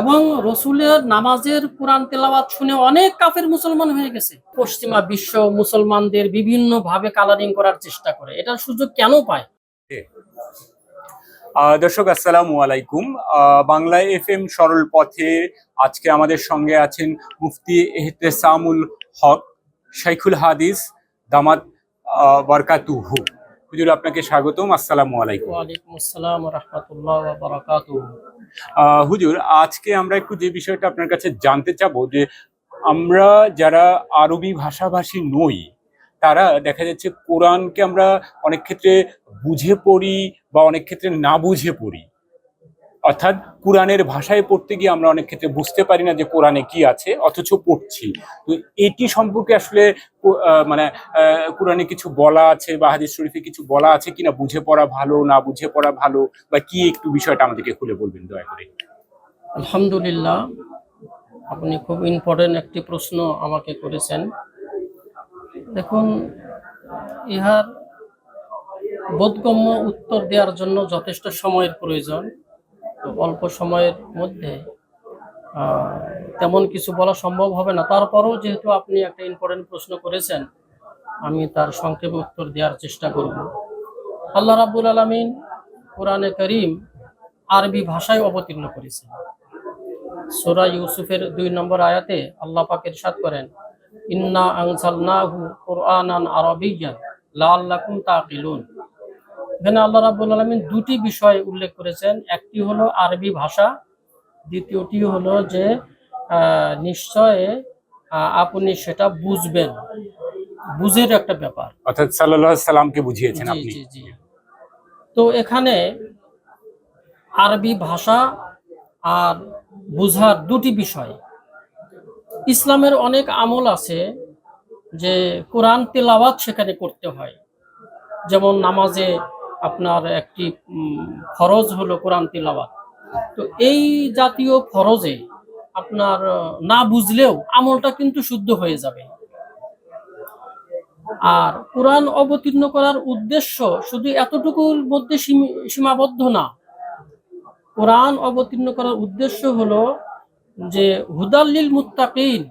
এবং রসুলের নামাজের কোরআন তেলাওয়াত শুনে অনেক কাফের মুসলমান হয়ে গেছে। পশ্চিমা বিশ্ব মুসলমানদের বিভিন্ন ভাবে কালারিং করার চেষ্টা করে। এটার সুযোগ কেন পায়? দর্শক, আসসালামু আলাইকুম। বাংলা এফ এম সরল পথে আজকে আমাদের সঙ্গে আছেন মুফতি এহতেসামুল হক, শাইখুল হাদিস, দামাত বরকাতুহু। হুজুর আপনাকে স্বাগতম আসসালামু আলাইকুম। ওয়ালাইকুম আসসালাম রাহমাতুল্লাহ ওয়া আহ, হুজুর আজকে আমরা একটু যে বিষয়টা আপনার কাছে জানতে চাব যে আমরা যারা আরবি ভাষাভাষী নই তারা দেখা যাচ্ছে কোরআনকে আমরা অনেক ক্ষেত্রে বুঝে পড়ি বা অনেক ক্ষেত্রে না বুঝে পড়ি। অর্থাৎ কোরআনের ভাষায় পড়তে গিয়ে আমরা অনেক ক্ষেত্রে বুঝতে পারি না যে কোরআনে কি আছে, অথচ পড়ছি। তো এটি সম্পর্কে আসলে মানে কোরআনে কিছু বলা আছে বা হাদিস শরীফে কিছু বলা আছে কিনা বুঝে পড়া ভালো, না বুঝে পড়া ভালো, বা কি একটু বিষয়টা আমাদেরকে খুলে বলবেন দয়া করে? আলহামদুলিল্লাহ, আপনি খুব ইম্পর্টেন্ট একটি প্রশ্ন আমাকে করেছেন। দেখুন, ইহার বোধগম্য উত্তর দেওয়ার জন্য যথেষ্ট সময়ের প্রয়োজন। অল্প সময়ের মধ্যে তেমন কিছু বলা সম্ভব হবে না। তারপরও যেহেতু আপনি একটা ইম্পর্টেন্ট প্রশ্ন করেছেন, আমি তার সংক্ষেপে উত্তর দেওয়ার চেষ্টা করব। আল্লাহ রাব্বুল আলামিন কোরআনে করিম আরবি ভাষায় অবতীর্ণ করেছেন। সোরা ইউসুফের দুই নম্বর আয়াতে আল্লাহ পাক ইরশাদ করেন, ইন্না আনসালনাহু কুরআনান আরাবিয়্যান লাআল্লাকুম তাকিলুন এখানে আল্লাহ রাব্বুল আলামিন দুটি বিষয় উল্লেখ করেছেন। একটি হলো আরবি ভাষা দ্বিতীয়টি হলো যে নিশ্চয় আপনি সেটা বুঝবেন। বুঝের একটা ব্যাপার। অর্থাৎ সাল্লাহ সাল্লামকে বুঝিয়েছেন আপনি। জি জি। তো এখানে আরবি ভাষা আর বুঝার দুটি বিষয়। ইসলামের অনেক আমল আছে যে কোরআন তেলাওয়াত সেখানে করতে হয়। যেমন নামাজে আপনার একটি ফরজ হলো কোরআন তেলাওয়াত। তো এই জাতীয় ফরজে আপনার না বুঝলেও আমলটা কিন্তু শুদ্ধ হয়ে যাবে। আর কোরআন অবতীর্ণ করার উদ্দেশ্য শুধু এতটুকুর মধ্যে সীমি- সীমাবদ্ধ না। কোরআন অবতীর্ণ করার উদ্দেশ্য হলো যে হুদাল্লিল মুত্তাকিন,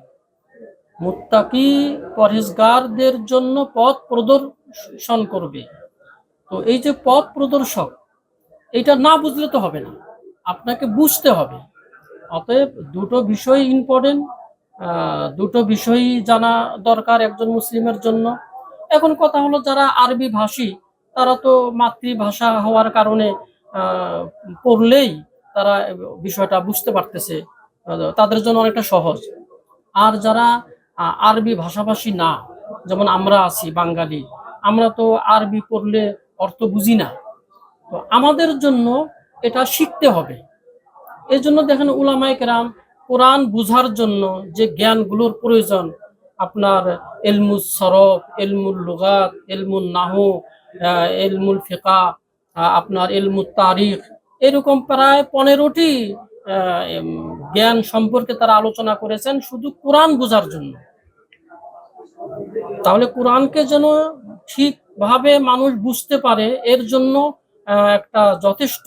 মুত্তাকি পরহেজগারদের জন্য পথ প্রদর্শন করবে। তো এই যে পথ প্রদর্শক, এটা না বুঝলে তো হবে না। আপনাকে বুঝতে হবে। অতএব দুটো বিষয় ইম্পর্টেন্ট দুটো বিষয়ই জানা দরকার একজন মুসলিমের জন্য। এখন কথা হলো যারা আরবি ভাষী, তারা তো মাতৃভাষা হওয়ার কারণে পড়লেই তারা বিষয়টা বুঝতে পারতেছে। তাদের জন্য অনেকটা সহজ। আর যারা আরবি ভাষাভাষী না, যেমন আমরা আছি বাঙালি, আমরা তো আরবি পড়লে অর্থ বুঝি না। তো আমাদের জন্য এটা শিখতে হবে। এই জন্য দেখেন উলামায়ে কেরাম কোরআন বুঝার জন্য যে জ্ঞানগুলোর প্রয়োজন, আপনার এলমুল সরফ, এলমুল লুগাত এলমুল নাহু এলমুল ফিকা আপনার এলমুল তারিখ, এরকম প্রায় পনেরোটি জ্ঞান সম্পর্কে তারা আলোচনা করেছেন শুধু কোরআন বোঝার জন্য। তাহলে কোরআনকে যেন ঠিকভাবে মানুষ বুঝতে পারে, এর জন্য একটা যথেষ্ট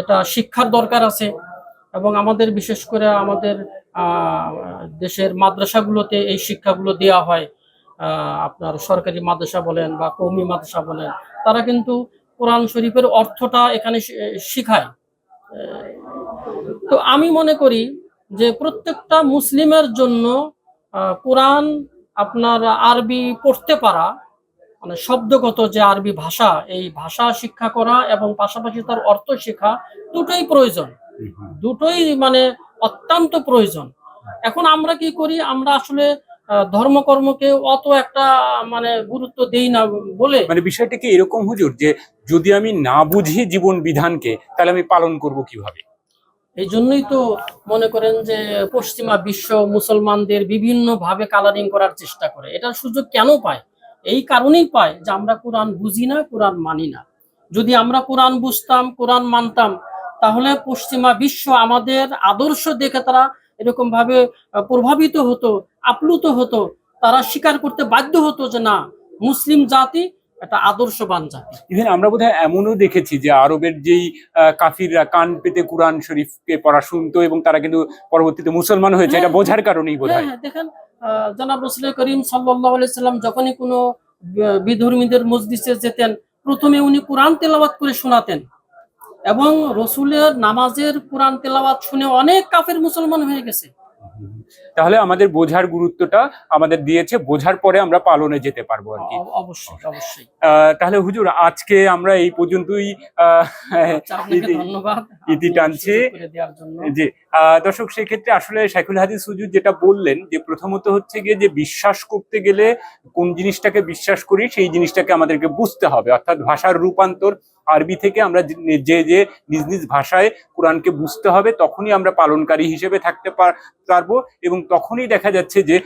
এটা শিক্ষার দরকার আছে এবং আমাদের বিশেষ করে আমাদের দেশের মাদ্রাসাগুলোতে এই শিক্ষাগুলো দেওয়া হয়। আপনার সরকারি মাদ্রাসা বলেন বা কৌমি মাদ্রাসা বলেন, তারা কিন্তু কোরআন শরীফের অর্থটা এখানে শিখায়। তো আমি মনে করি যে প্রত্যেকটা মুসলিমের জন্য কোরআন আপনার আরবি পড়তে পারা মানে শব্দগত যে আরবি ভাষা এই ভাষা শিক্ষা করা এবং পাশাপাশি তার অর্থ শেখা দুটোই প্রয়োজন। দুটোই মানে অত্যন্ত প্রয়োজন। এখন আমরা কি করি? আমরা আসলে ধর্মকর্মকে অত একটা মানে গুরুত্ব দেই না বলে মানে বিষয়টা কি এরকম হুজুর? যে যদি আমি না বুঝি জীবন বিধানকে তাহলে আমি পালন করব কীভাবে? এই জন্যই তো মনে করেন যে পশ্চিমা বিশ্ব মুসলমানদের বিভিন্ন ভাবে কালারিং করার চেষ্টা করে। এটার সুযোগ কেন পায়? এই কারণেই পায় যে আমরা কোরআন বুঝি না কোরআন মানি না। যদি আমরা কোরআন বুঝতাম কোরআন মানতাম তাহলে পশ্চিমা বিশ্ব আমাদের আদর্শ দেখে তারা এরকম ভাবে প্রভাবিত হতো আপ্লুত হতো তারা স্বীকার করতে বাধ্য হতো যে না মুসলিম জাতি একটা আদর্শবান জাতি। ইভেন আমরা বোধহয় এমনও দেখেছি যে আরবের যেই কাফিররা কান পেতে কোরআন শরীফকে পড়া শুনতো এবং তারা কিন্তু পরবর্তীতে মুসলমান হয়েছে এটা হ্যাঁ, বোঝার কারণেই বোধ হ্যাঁ হয় দেখেন জনাব রসুল করিম সাল্লাম যখনই কোনো বিধর্মীদের মসজিদে যেতেন, প্রথমে উনি কোরআন তেলাওয়াত করে শোনাতেন এবং রসুলের নামাজের কোরআন তেলাওয়াত শুনে অনেক কাফের মুসলমান হয়ে গেছে। তাহলে আমাদের বোঝার গুরুত্বটা আমাদের দিয়েছে বোঝার পরে আমরা পালনে যেতে পারব আর কি। অবশ্যই অবশ্যই। আহ, তাহলে হুজুর আজকে আমরা এই পর্যন্তই আচ্ছা, ইতি- ধন্যবাদ। ইতি টানছি। জি দর্শক সেক্ষেত্রে আসলে শাইখুল হাদিস হুজুর যেটা বললেন যে প্রথমত হচ্ছে গিয়ে যে বিশ্বাস করতে গেলে কোন জিনিসটাকে বিশ্বাস করি সেই জিনিসটাকে আমাদেরকে বুঝতে হবে। অর্থাৎ ভাষার রূপান্তর আরবি থেকে আমরা যে যে যে নিজ নিজ ভাষায় কোরআনকে বুঝতে হবে তখনই আমরা পালনকারী হিসেবে থাকতে পার- পারব এবং তখনই দেখা যাচ্ছে যে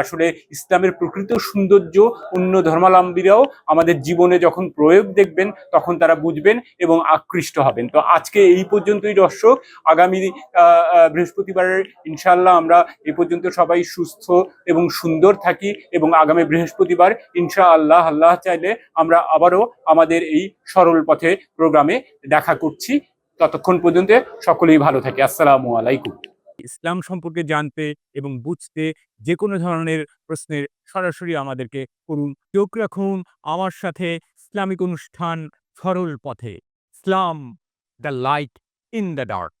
আসলে ইসলামের প্রকৃত সৌন্দর্য, অন্য ধর্মাবলম্বীরাও আমাদের জীবনে যখন প্রয়োগ দেখবেন, তখন তারা বুঝবেন এবং আকৃষ্ট হবেন। তো আজকে এই পর্যন্তই দর্শক। আগামী বৃহস্পতিবারের ইনশাল্লাহ আমরা এ পর্যন্ত সবাই সুস্থ এবং সুন্দর থাকি এবং আগামী বৃহস্পতিবার ইনশা আল্লাহ আল্লাহ চাইলে আমরা আবারও আমাদের এই সরল পথে প্রোগ্রামে দেখা করছি। ততক্ষণ পর্যন্ত সকলেই ভালো থাকে। আসসালামু আলাইকুম। ইসলাম সম্পর্কে জানতে এবং বুঝতে যে কোনো ধরনের প্রশ্নের সরাসরি আমাদেরকে করুন। চোখ রাখুন আমার সাথে ইসলামিক অনুষ্ঠান সরল পথে। Islam, the light in the dark.